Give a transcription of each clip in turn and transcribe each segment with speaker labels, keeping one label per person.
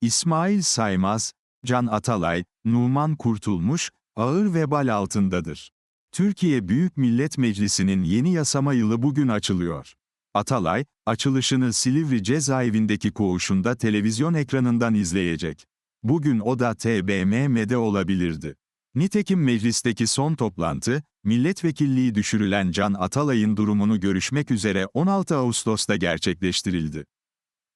Speaker 1: İsmail Saymaz, Can Atalay, Numan Kurtulmuş, ağır vebal altındadır. Türkiye Büyük Millet Meclisi'nin yeni yasama yılı bugün açılıyor. Atalay, açılışını Silivri cezaevindeki koğuşunda televizyon ekranından izleyecek. Bugün o da TBMM'de olabilirdi. Nitekim meclisteki son toplantı, milletvekilliği düşürülen Can Atalay'ın durumunu görüşmek üzere 16 Ağustos'ta gerçekleştirildi.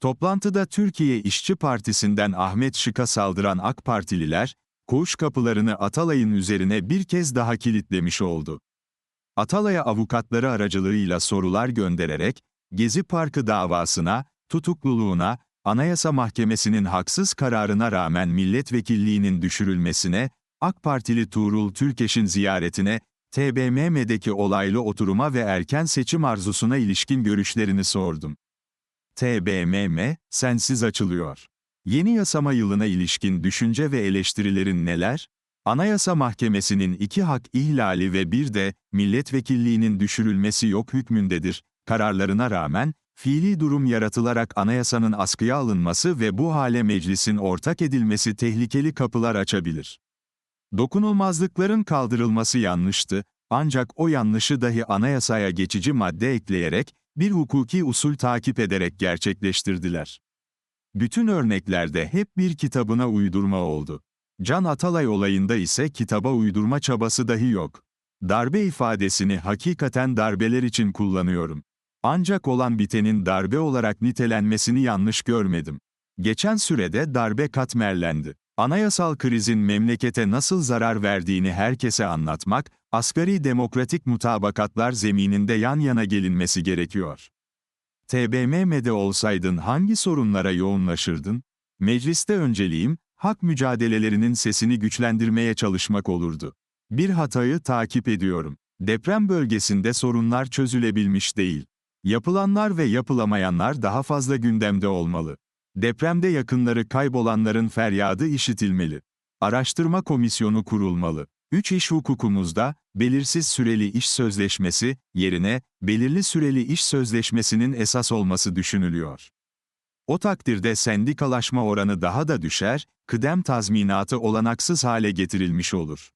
Speaker 1: Toplantıda Türkiye İşçi Partisi'nden Ahmet Şık'a saldıran AK Partililer, koğuş kapılarını Atalay'ın üzerine bir kez daha kilitlemiş oldu. Atalay'a avukatları aracılığıyla sorular göndererek, Gezi Parkı davasına, tutukluluğuna, Anayasa Mahkemesi'nin haksız kararına rağmen milletvekilliğinin düşürülmesine, AK Partili Tuğrul Türkeş'in ziyaretine, TBMM'deki olaylı oturuma ve erken seçim arzusuna ilişkin görüşlerini sordum. TBMM, sensiz açılıyor. Yeni yasama yılına ilişkin düşünce ve eleştirilerin neler? Anayasa Mahkemesi'nin iki hak ihlali ve bir de milletvekilliğinin düşürülmesi yok hükmündedir. Kararlarına rağmen, fiili durum yaratılarak anayasanın askıya alınması ve bu hale meclisin ortak edilmesi tehlikeli kapılar açabilir. Dokunulmazlıkların kaldırılması yanlıştı, ancak o yanlışı dahi anayasaya geçici madde ekleyerek, bir hukuki usul takip ederek gerçekleştirdiler. Bütün örneklerde hep bir kitabına uydurma oldu. Can Atalay olayında ise kitaba uydurma çabası dahi yok. Darbe ifadesini hakikaten darbeler için kullanıyorum. Ancak olan bitenin darbe olarak nitelenmesini yanlış görmedim. Geçen sürede darbe katmerlendi. Anayasal krizin memlekete nasıl zarar verdiğini herkese anlatmak, asgari demokratik mutabakatlar zemininde yan yana gelinmesi gerekiyor. TBMM'de olsaydın hangi sorunlara yoğunlaşırdın? Mecliste önceliğim, hak mücadelelerinin sesini güçlendirmeye çalışmak olurdu. Bir hatayı takip ediyorum. Deprem bölgesinde sorunlar çözülebilmiş değil. Yapılanlar ve yapılamayanlar daha fazla gündemde olmalı. Depremde yakınları kaybolanların feryadı işitilmeli. Araştırma komisyonu kurulmalı. Üç iş hukukumuzda, belirsiz süreli iş sözleşmesi, yerine, belirli süreli iş sözleşmesinin esas olması düşünülüyor. O takdirde sendikalaşma oranı daha da düşer, kıdem tazminatı olanaksız hale getirilmiş olur.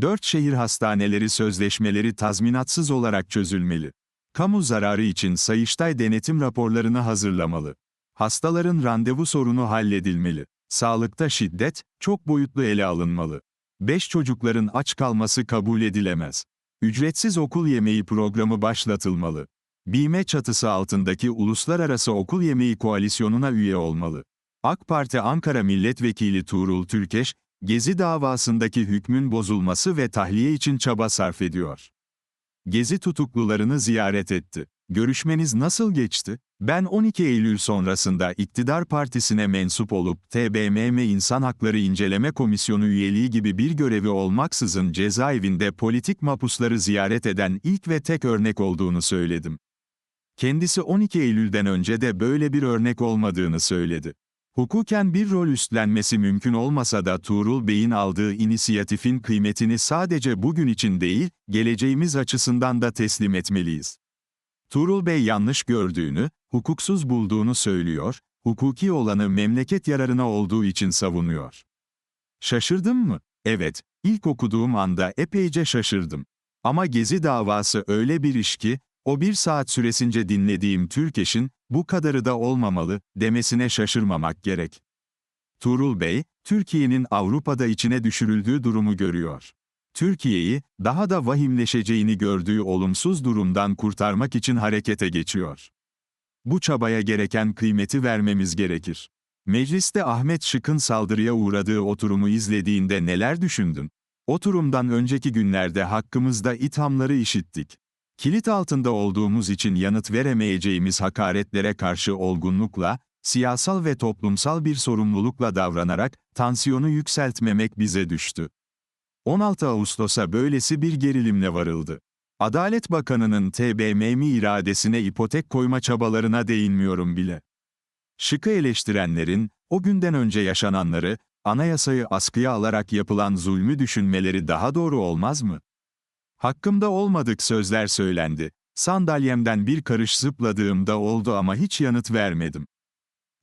Speaker 1: Dört şehir hastaneleri sözleşmeleri tazminatsız olarak çözülmeli. Kamu zararı için Sayıştay denetim raporlarını hazırlamalı. Hastaların randevu sorunu halledilmeli. Sağlıkta şiddet, çok boyutlu ele alınmalı. 5 çocukların aç kalması kabul edilemez. Ücretsiz okul yemeği programı başlatılmalı. BİME çatısı altındaki Uluslararası Okul Yemeği Koalisyonu'na üye olmalı. AK Parti Ankara Milletvekili Tuğrul Türkeş, Gezi davasındaki hükmün bozulması ve tahliye için çaba sarf ediyor. Gezi tutuklularını ziyaret etti. Görüşmeniz nasıl geçti? Ben 12 Eylül sonrasında iktidar partisine mensup olup TBMM İnsan Hakları İnceleme Komisyonu üyeliği gibi bir görevi olmaksızın cezaevinde politik mapusları ziyaret eden ilk ve tek örnek olduğunu söyledim. Kendisi 12 Eylül'den önce de böyle bir örnek olmadığını söyledi. Hukuken bir rol üstlenmesi mümkün olmasa da Tuğrul Bey'in aldığı inisiyatifin kıymetini sadece bugün için değil, geleceğimiz açısından da teslim etmeliyiz. Tuğrul Bey yanlış gördüğünü, hukuksuz bulduğunu söylüyor, hukuki olanı memleket yararına olduğu için savunuyor. Şaşırdım mı? Evet, ilk okuduğum anda epeyce şaşırdım. Ama Gezi davası öyle bir iş ki, o bir saat süresince dinlediğim Türkeş'in, bu kadarı da olmamalı, demesine şaşırmamak gerek. Tuğrul Bey, Türkiye'nin Avrupa'da içine düşürüldüğü durumu görüyor. Türkiye'yi, daha da vahimleşeceğini gördüğü olumsuz durumdan kurtarmak için harekete geçiyor. Bu çabaya gereken kıymeti vermemiz gerekir. Mecliste Ahmet Şık'ın saldırıya uğradığı oturumu izlediğinde neler düşündün? Oturumdan önceki günlerde hakkımızda ithamları işittik. Kilit altında olduğumuz için yanıt veremeyeceğimiz hakaretlere karşı olgunlukla, siyasal ve toplumsal bir sorumlulukla davranarak, tansiyonu yükseltmemek bize düştü. 16 Ağustos'a böylesi bir gerilimle varıldı. Adalet Bakanı'nın TBMM iradesine ipotek koyma çabalarına değinmiyorum bile. Şıkı eleştirenlerin, o günden önce yaşananları, anayasayı askıya alarak yapılan zulmü düşünmeleri daha doğru olmaz mı? Hakkımda olmadık sözler söylendi. Sandalyemden bir karış zıpladığımda oldu ama hiç yanıt vermedim.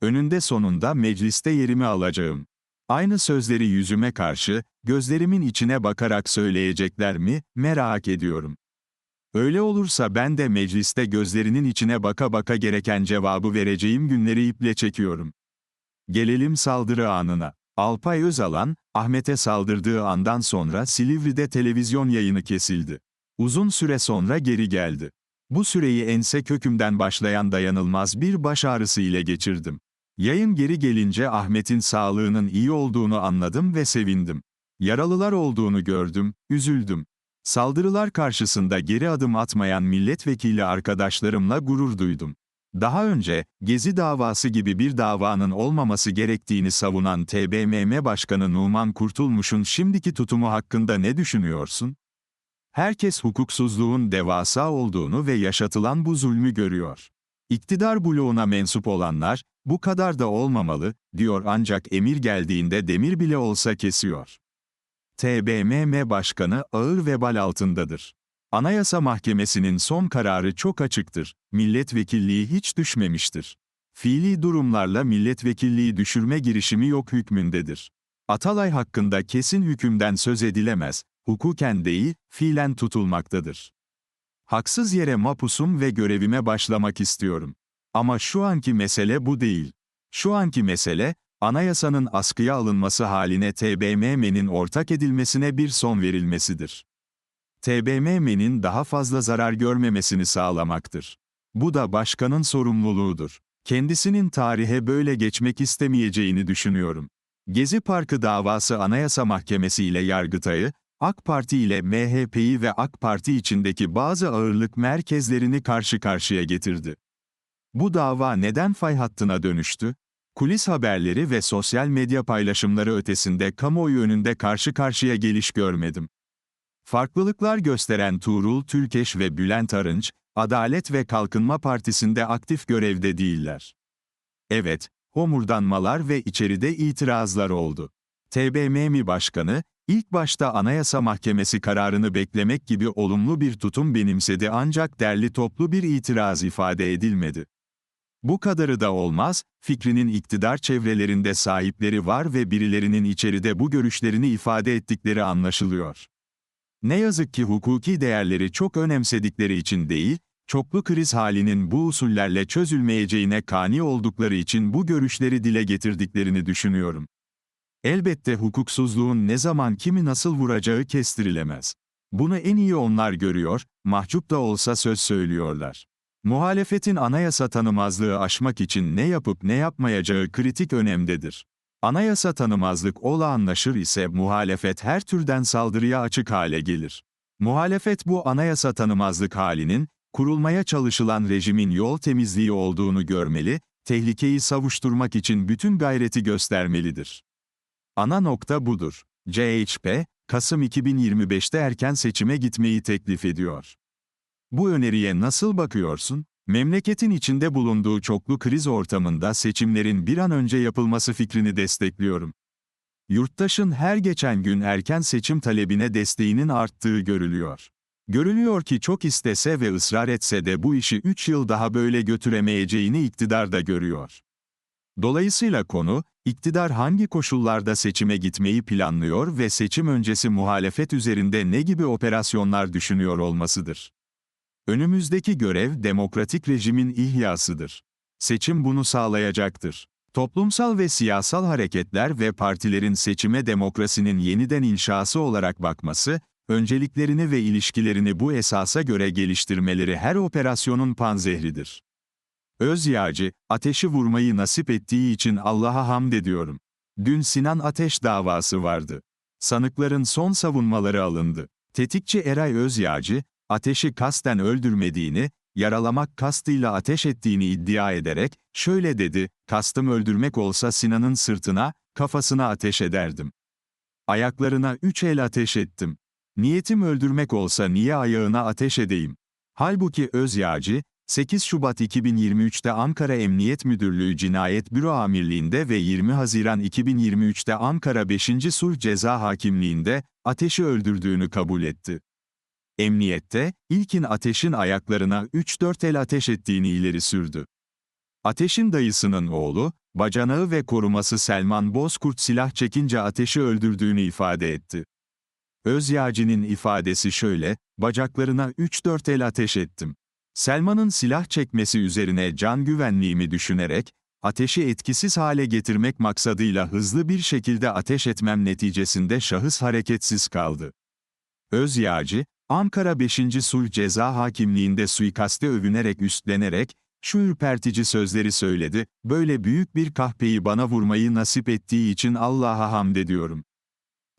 Speaker 1: Önünde sonunda mecliste yerimi alacağım. Aynı sözleri yüzüme karşı, gözlerimin içine bakarak söyleyecekler mi, merak ediyorum. Öyle olursa ben de mecliste gözlerinin içine baka baka gereken cevabı vereceğim günleri iple çekiyorum. Gelelim saldırı anına. Alpay Özalan, Ahmet'e saldırdığı andan sonra Silivri'de televizyon yayını kesildi. Uzun süre sonra geri geldi. Bu süreyi ense kökümden başlayan dayanılmaz bir baş ağrısı ile geçirdim. Yayın geri gelince Ahmet'in sağlığının iyi olduğunu anladım ve sevindim. Yaralılar olduğunu gördüm, üzüldüm. Saldırılar karşısında geri adım atmayan milletvekili arkadaşlarımla gurur duydum. Daha önce, Gezi davası gibi bir davanın olmaması gerektiğini savunan TBMM Başkanı Numan Kurtulmuş'un şimdiki tutumu hakkında ne düşünüyorsun? Herkes hukuksuzluğun devasa olduğunu ve yaşatılan bu zulmü görüyor. İktidar bloğuna mensup olanlar, bu kadar da olmamalı, diyor ancak emir geldiğinde demir bile olsa kesiyor. TBMM Başkanı ağır vebal altındadır. Anayasa Mahkemesi'nin son kararı çok açıktır. Milletvekilliği hiç düşmemiştir. Fiili durumlarla milletvekilliği düşürme girişimi yok hükmündedir. Atalay hakkında kesin hükümden söz edilemez, hukuken değil, fiilen tutulmaktadır. Haksız yere mapusum ve görevime başlamak istiyorum. Ama şu anki mesele bu değil. Şu anki mesele, anayasanın askıya alınması haline TBMM'nin ortak edilmesine bir son verilmesidir. TBMM'nin daha fazla zarar görmemesini sağlamaktır. Bu da başkanın sorumluluğudur. Kendisinin tarihe böyle geçmek istemeyeceğini düşünüyorum. Gezi Parkı davası Anayasa Mahkemesi ile Yargıtay'ı, AK Parti ile MHP'yi ve AK Parti içindeki bazı ağırlık merkezlerini karşı karşıya getirdi. Bu dava neden fay hattına dönüştü? Kulis haberleri ve sosyal medya paylaşımları ötesinde kamuoyu önünde karşı karşıya geliş görmedim. Farklılıklar gösteren Tuğrul Türkeş ve Bülent Arınç, Adalet ve Kalkınma Partisi'nde aktif görevde değiller. Evet, homurdanmalar ve içeride itirazlar oldu. TBMM Başkanı, ilk başta Anayasa Mahkemesi kararını beklemek gibi olumlu bir tutum benimsedi ancak derli toplu bir itiraz ifade edilmedi. Bu kadarı da olmaz, fikrinin iktidar çevrelerinde sahipleri var ve birilerinin içeride bu görüşlerini ifade ettikleri anlaşılıyor. Ne yazık ki hukuki değerleri çok önemsedikleri için değil, çoklu kriz halinin bu usullerle çözülmeyeceğine kani oldukları için bu görüşleri dile getirdiklerini düşünüyorum. Elbette hukuksuzluğun ne zaman kimi nasıl vuracağı kestirilemez. Bunu en iyi onlar görüyor, mahcup da olsa söz söylüyorlar. Muhalefetin anayasa tanımazlığı aşmak için ne yapıp ne yapmayacağı kritik önemdedir. Anayasa tanımazlık olağanlaşır ise muhalefet her türden saldırıya açık hale gelir. Muhalefet bu anayasa tanımazlık halinin, kurulmaya çalışılan rejimin yol temizliği olduğunu görmeli, tehlikeyi savuşturmak için bütün gayreti göstermelidir. Ana nokta budur. CHP, Kasım 2025'te erken seçime gitmeyi teklif ediyor. Bu öneriye nasıl bakıyorsun? Memleketin içinde bulunduğu çoklu kriz ortamında seçimlerin bir an önce yapılması fikrini destekliyorum. Yurttaşın her geçen gün erken seçim talebine desteğinin arttığı görülüyor. Görülüyor ki çok istese ve ısrar etse de bu işi 3 yıl daha böyle götüremeyeceğini iktidar da görüyor. Dolayısıyla konu, iktidar hangi koşullarda seçime gitmeyi planlıyor ve seçim öncesi muhalefet üzerinde ne gibi operasyonlar düşünüyor olmasıdır. Önümüzdeki görev demokratik rejimin ihyasıdır. Seçim bunu sağlayacaktır. Toplumsal ve siyasal hareketler ve partilerin seçime demokrasinin yeniden inşası olarak bakması, önceliklerini ve ilişkilerini bu esasa göre geliştirmeleri her operasyonun panzehridir. Öz yağcı, ateşi vurmayı nasip ettiği için Allah'a hamd ediyorum. Dün Sinan Ateş davası vardı. Sanıkların son savunmaları alındı. Tetikçi Eray Özyağcı, ateşi kasten öldürmediğini, yaralamak kastıyla ateş ettiğini iddia ederek, şöyle dedi, kastım öldürmek olsa Sinan'ın sırtına, kafasına ateş ederdim. Ayaklarına üç el ateş ettim. Niyetim öldürmek olsa niye ayağına ateş edeyim? Halbuki Özyağcı, 8 Şubat 2023'te Ankara Emniyet Müdürlüğü Cinayet Büro Amirliğinde ve 20 Haziran 2023'te Ankara 5. Sulh Ceza Hakimliğinde ateşi öldürdüğünü kabul etti. Emniyette, ilkin ateşin ayaklarına 3-4 el ateş ettiğini ileri sürdü. Ateş'in dayısının oğlu, bacanağı ve koruması Selman Bozkurt silah çekince Ateş'i öldürdüğünü ifade etti. Özyağcı'nın ifadesi şöyle, bacaklarına 3-4 el ateş ettim. Selman'ın silah çekmesi üzerine can güvenliğimi düşünerek, ateşi etkisiz hale getirmek maksadıyla hızlı bir şekilde ateş etmem neticesinde şahıs hareketsiz kaldı. Özyağcı, Ankara 5. Sulh Ceza Hakimliğinde suikaste övünerek üstlenerek, şu ürpertici sözleri söyledi, böyle büyük bir kahpeyi bana vurmayı nasip ettiği için Allah'a hamd ediyorum.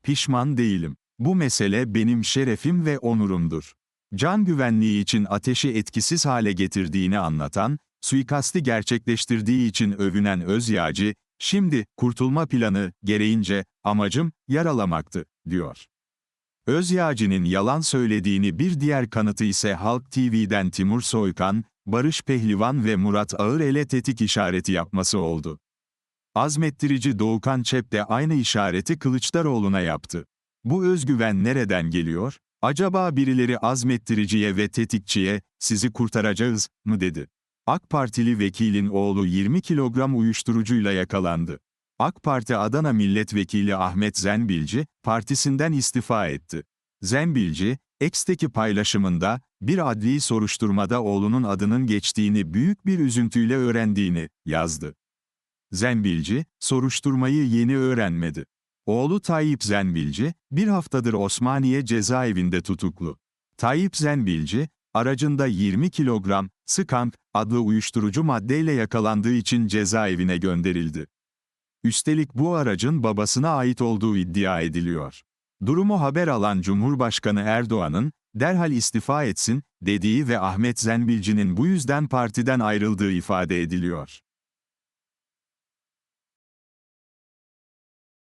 Speaker 1: Pişman değilim. Bu mesele benim şerefim ve onurumdur. Can güvenliği için ateşi etkisiz hale getirdiğini anlatan, suikasti gerçekleştirdiği için övünen Özyağcı, şimdi kurtulma planı gereğince amacım yaralamaktı, diyor. Özyağcı'nın yalan söylediğini bir diğer kanıtı ise Halk TV'den Timur Soykan, Barış Pehlivan ve Murat Ağırel'e tetik işareti yapması oldu. Azmettirici Doğukan Çep de aynı işareti Kılıçdaroğlu'na yaptı. Bu özgüven nereden geliyor? Acaba birileri azmettiriciye ve tetikçiye, sizi kurtaracağız, mı dedi? AK Partili vekilin oğlu 20 kilogram uyuşturucuyla yakalandı. AK Parti Adana Milletvekili Ahmet Zenbilci, partisinden istifa etti. Zenbilci, X'teki paylaşımında, bir adli soruşturmada oğlunun adının geçtiğini büyük bir üzüntüyle öğrendiğini yazdı. Zenbilci, soruşturmayı yeni öğrenmedi. Oğlu Tayyip Zenbilci, bir haftadır Osmaniye cezaevinde tutuklu. Tayyip Zenbilci, aracında 20 kilogram, Skank adlı uyuşturucu maddeyle yakalandığı için cezaevine gönderildi. Üstelik bu aracın babasına ait olduğu iddia ediliyor. Durumu haber alan Cumhurbaşkanı Erdoğan'ın, derhal istifa etsin, dediği ve Ahmet Zenbilci'nin bu yüzden partiden ayrıldığı ifade ediliyor.